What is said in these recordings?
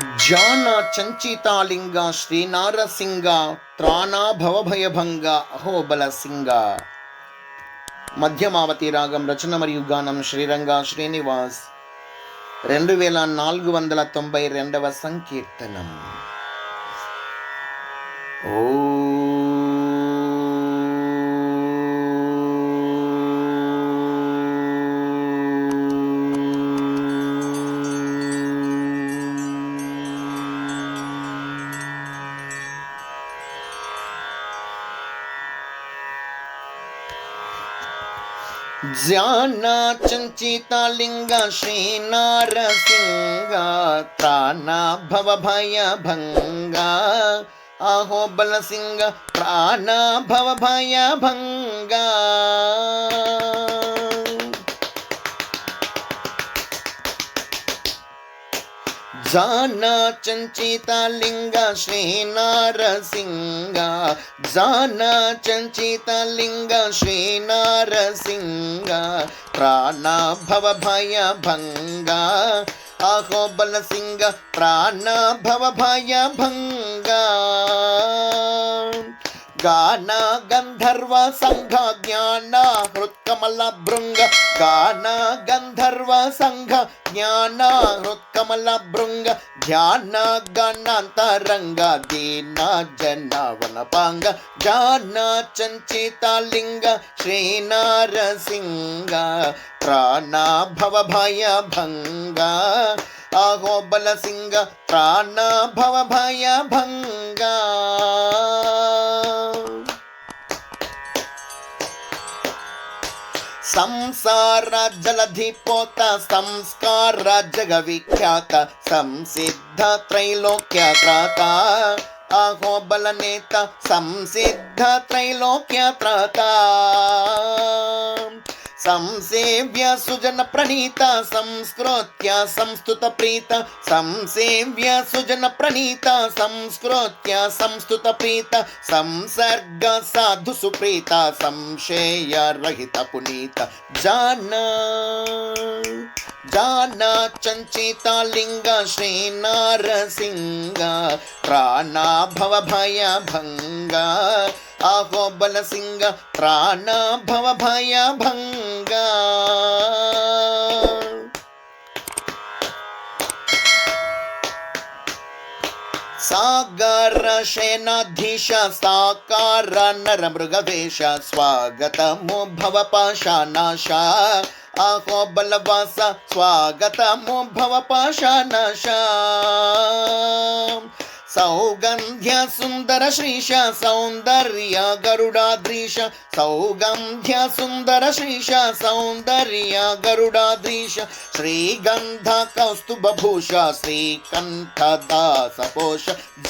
జాన చంచితాలింగ శ్రీనారసింగ త్రాణాభవభయభంగ అహోబల సింగ మధ్యమావతి రాగం రచన మరియు గానం శ్రీరంగ శ్రీనివాస్. రెండు వేల నాలుగు వందల తొంభై రెండవ సంకీర్తనం. ఓ ధ్యాన చంచితాలింగ శ్రీనారసింగ త్రాణ భవ భయ భంగ అహోబల సింగ ప్రాణ భవ భయ భంగ జాన చంచితాలింగ శ్రీనారసింగ జాన చంచితాలింగ శ్రీనారసింగ. ప్రాణ భవ భయ భంగ అహోబల సింగ ప్రాణ భవ భయ భంగ గాన గంధర్వ సంఘ జ్ఞాన హృత్కమల భృంగ గాన గంధర్వ సంఘ జ్ఞాన హృత్కమల భృంగ ధ్యాన గణాంతరంగ దీన జనవన పాంగ జాన చంచితాలింగ శ్రీనారసింగ ప్రాణ భవ భయ భంగ అహోబల సింగ ప్రాణ భవ భయ భంగా సంసార జలధిపోత సంస్కార జగ విఖ్యాత సంసిద్ధ త్రైలోక్య త్రాత అహోబల నేత సంసిద్ధ త్రైలోక్య త్రాత సంసేవ్య సుజన ప్రణీత సంస్కృత్య సంస్థుత ప్రీత. సంసేవ్య సుజన ప్రణీత సంస్కృత్య సంస్థుత ప్రీత. సంసర్గ సాధు సుప్రీత సంశయ రహిత పునీత. జానా జాన చంచితాలింగ శ్రీనారసింగ. ప్రాణ భవ భయ భంగా. అహోబల సింగ ప్రాణ భవ భయ భంగ సాగర శేనాధీశ సాకార నర మృగవేష స్వాగతము భవ పాశానాశ అహో బలవాస స్వాగతము భవ పాశానాశ सौगन्ध्य सुन्दर श्रीश सौन्दर्य गरुडाद्रीश सौगन्ध्य सुन्दर श्रीश सौन्दर्य गरुडाद्रीश श्रीगन्ध कौस्तुभूष श्रीकण्ठदासपोष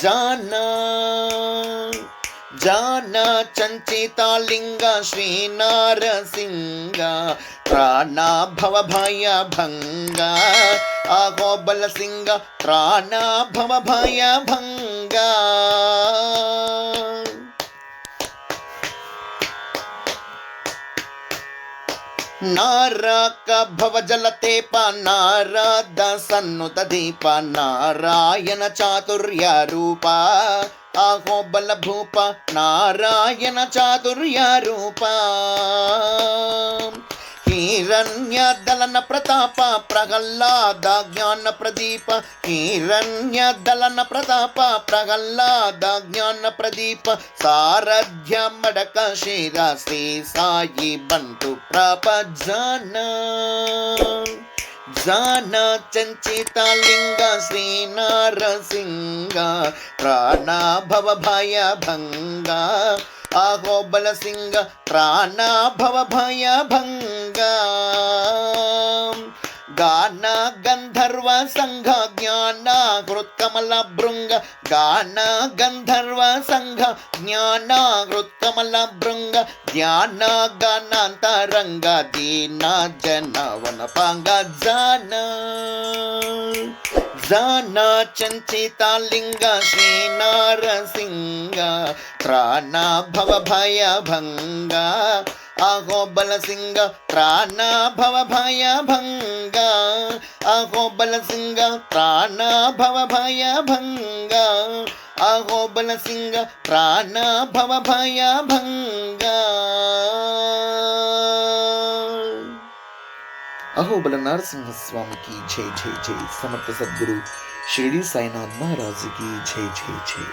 जाना। జాన జాన చంచితాలింగ శ్రీనారసింగ ప్రాణ భవ భయ భంగ అహోబల సింగ ప్రాణ భవ భయ భంగ. నారాక భవ జలతేప నారద సన్నుత దీప నారాయణ చాతుర్య రూప ఆహో బలభూప నారాయణ చాతుర్య రూప హిరణ్య దళన ప్రతాప ప్రహ్లాద జ్ఞాన ప్రదీప హిరణ్య దళన ప్రతాప ప్రహ్లాద జ్ఞాన ప్రదీప సారథ్య మడక శిర శ్రీ సాయి బంటు ప్రపజన జాన చంచితాలింగ శ్రీనారసింగ ప్రాణ భవ భయ భంగ అహోబల సింగ ప్రాణ భవ భయ భంగ గాన గంధర్వ సంఘ జ్ఞాన కృత్కమల భృంగ గాన గంధర్వ సంఘ జ్ఞాన కృత్కమల భృంగ ధ్యాన గానాంతరంగ దీన జనవన పాంగ జాన జాన చంచితాలింగ శ్రీనారసింగ ప్రాణ భవ భయ భంగ అహో బలసింగ త్రాణ భవ భయ భంగ అహో బలసింగ త్రాణ భవ భయ భంగ అహో బలసింగ త్రాణ భవ భయ భంగ అహోబల నరసింహస్వామికి జై జై జై. సమర్థ సద్గురు షిరిడి సాయినాథ్ మహారాజుకి జై జై జై.